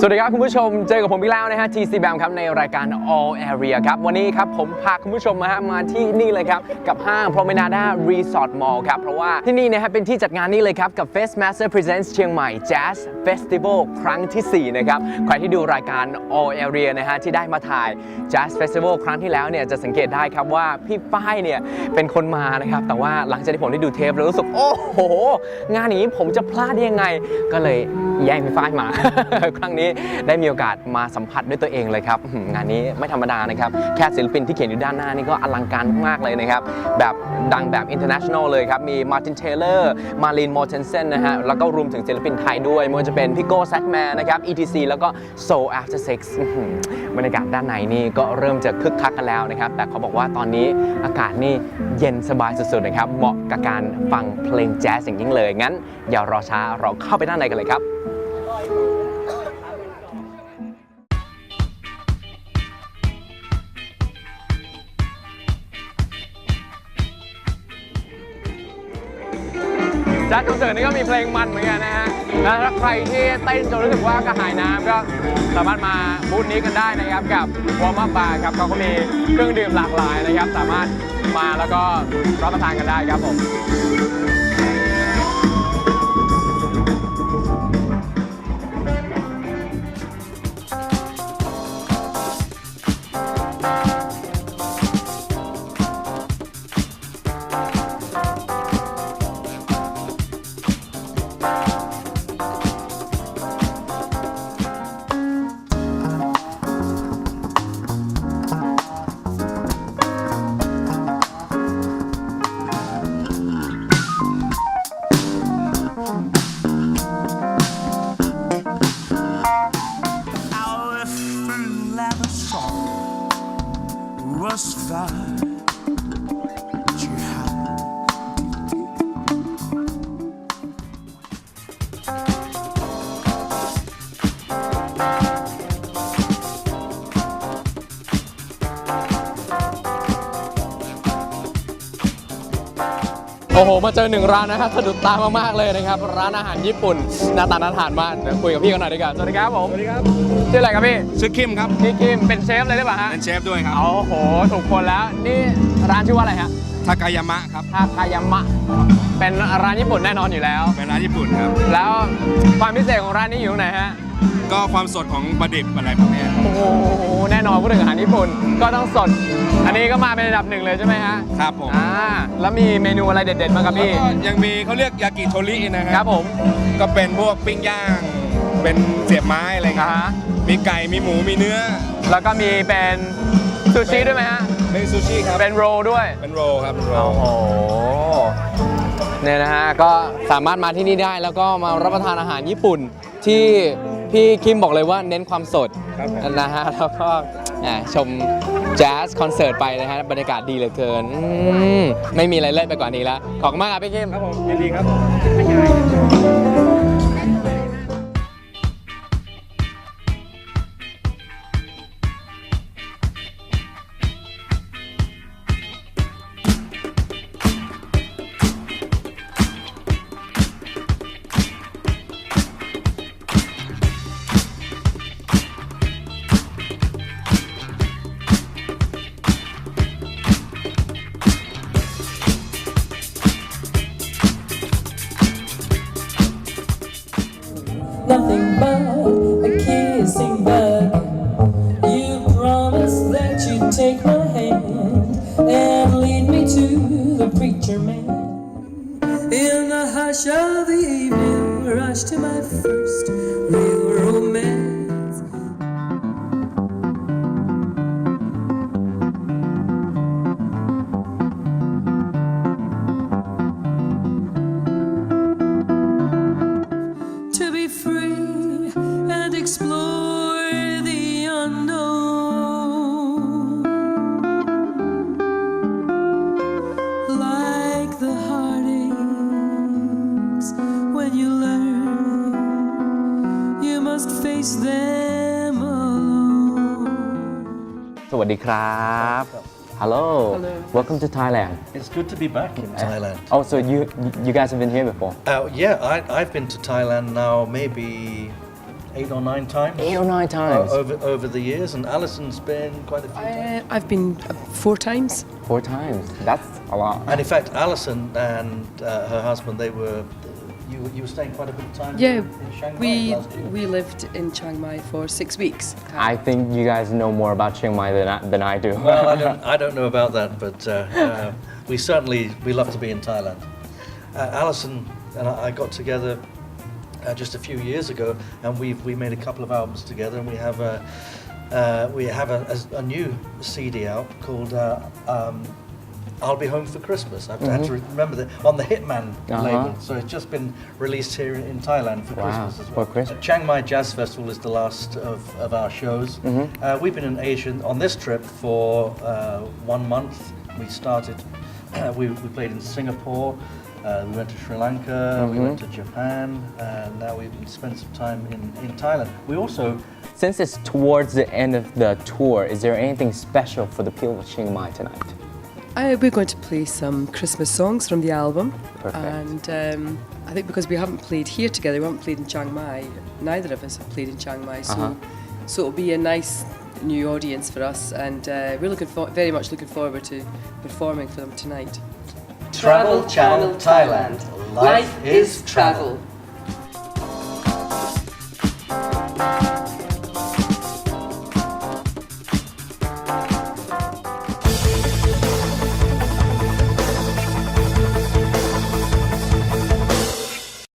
สวัสดีครับคุณผู้ชม เจอกับผมอีกแล้วนะฮะ TC BAM ครับในรายการ All Area ครับ วันนี้ครับผมพาคุณผู้ชมมาฮะมาที่นี่เลยครับ กับห้าง Promenada Resort Mall ครับ เพราะว่าที่นี่นะฮะเป็นที่จัดงานนี้เลยครับ กับ Fest Master Presents เชียงใหม่ Jazz Festival ครั้งทีสี่ 4 นะครับ ใครที่ดูรายการ All Area นะฮะที่ได้มาถ่าย Jazz Festival ครั้งที่แล้วเนี่ยจะสังเกตได้ครับว่าพี่ป้ายเนี่ยเป็นคนมานะครับแต่ว่าหลังจากที่ผมได้ดูเทปแล้วรู้สึกโอ้โห งานนี้ผมจะพลาดได้ยังไง ก็เลยแย่งพี่ฝ้ายมา ครั้งนี้ได้มีโอกาสมาสัมผัสด้วยตัวเองเลยครับงานนี้ไม่ธรรมดานะครับ แค่ศิลปินที่เขียนอยู่ด้านหน้านี่ก็อลังการมากเลยนะครับ แบบดังแบบ international เลยครับ มีมาร์ตินเทเลอร์มารินมอร์เทนเซนนะฮะ แล้วก็รวมถึงศิลปินไทยด้วยไม่ว่าจะเป็นพี่โก้แซกแมนนะครับ ETC แล้วก็ Soul After Sex บรรยากาศด้านในนี่ก็เริ่มจะคึกคักกันแล้วนะครับ แต่เขาบอกว่าตอนนี้อากาศนี่เย็นสบายสุดๆนะครับเหมาะกับการฟังเพลงแจ๊สอย่างยิ่งเลย งั้นอย่ารอช้าเราเข้าไปด้านในกันเลยครับ จัดคอนเสิร์ตนี้ก็มีเพลงมันเหมือนกันนะฮะแล้วถ้าใครที่เต้นจนรู้สึกว่ากระหายน้ำก็สามารถมาบูธนี้กันได้นะครับกับวอร์ม p บาร์ครับเขาก็มีเครื่องดื่มหลากหลายนะครับ สามารถมาแล้วก็รับประทานกันได้ครับผม โอ้โห มาเจอหนึ่งร้านนะฮะสะดุดตามากๆเลยนะครับ ร้านอาหารญี่ปุ่นหน้าตาน่าทานมากเดี๋ยวคุยกับพี่กันหน่อยดีกว่าสวัสดีครับผมสวัสดีครับชื่ออะไรครับพี่ชื่อคิมครับพี่คิมเป็นเชฟเลยหรือเปล่าฮะเป็นเชฟด้วยครับโอ้โหถูกคนแล้วนี่ร้านชื่อว่าอะไรฮะทากายามะครับทาคายามะเป็นร้านญี่ปุ่นแน่นอนอยู่แล้ว เป็นร้านญี่ปุ่นครับ แล้วความพิเศษของร้านนี้อยู่ตรงไหนฮะก็ความสดของปลาดิบอะไรพวกเนี้ย โอ้โหแน่นอนพูดถึงอาหารญี่ปุ่นก็ต้องสด อันนี้ก็มาเป็นระดับหนึ่งเลยใช่ไหมฮะครับผมอ่าแล้วมีเมนูอะไรเด็ดๆบ้างครับแล้วพี่ก็ยังมีเขาเรียกยากิโทรินะคครัรับบผม ก็เป็นพวกปิ้งย่าง เป็นเสียบไม้อะไรอ่าเงี้ยฮะ มีไก่มีหมูมีเนื้อแล้วก็มีเป็นซูชิด้วยไหมฮะเป็นซูชิครับเป็นโรลด้วย เป็นโรลครับเป็นโรล โอ้โหเนี่ยนะฮะ ก็สามารถมาที่นี่ได้แล้วก็มารับประทานอาหารญี่ปุ่นที่ พี่คิมบอกเลยว่าเน้นความสดครับผม นะฮะแล้วก็แหมชมแจ๊สคอนเสิร์ตไปนะฮะบรรยากาศดีเหลือเกินอืมไม่มีอะไรเลิศไปกว่านี้แล้วขอบคุณมากครับพี่คิม ครับผมยินดีครับ nothing but a kissing bug. You promised that you'd take my hand and lead me to the preacher man. In the hush of the evening, rush to my first real สวัสดีครับ Hello Welcome to Thailand It's good to be back in Thailand. Oh so you you guys have been here before Uh, yeah, I, I've been to Thailand now maybe eight or nine times. Eight or nine times. uh, over over the years, and Alison's been quite a few. times. Uh, I've been uh, four times. Four times. That's a lot. And in fact, Alison and uh, her husband, they were. you, you were staying quite a bit of time Yeah, in, in Shanghai we last year. we lived in Chiang Mai for six weeks. I think you guys know more about Chiang Mai than I, than I do. Well, I don't, I don't know about that, but uh, uh, we certainly we love to be in Thailand. Uh, Alison and I I got together uh, just a few years ago, and we've we made a couple of albums together, and we have a uh, we have a, a, a new CD out called. Uh, um, I'll be home for Christmas. I've had to remember that on the Hitman Mm-hmm. Uh-huh. label. So it's just been released here in Thailand for Wow, Christmas as for well. Christmas. Chiang Mai Jazz Festival is the last of, of our shows. Mm-hmm. Uh, we've been in Asia on this trip for uh, one month. We started, we, we played in Singapore, uh, we went to Sri Lanka, we went to Japan, and now we've spent some time in, in Thailand. We also, Since it's towards the end of the tour, is there anything special for the people of Chiang Mai tonight? Uh, we're going to play some Christmas songs from the album. Perfect. And um, I think because we haven't played here together, we haven't played in Chiang Mai. Neither of us have played in Chiang Mai, so Uh-huh. so it'll be a nice new audience for us, and uh, we're looking for, very much looking forward to performing for them tonight. Travel Channel Thailand. Life is travel.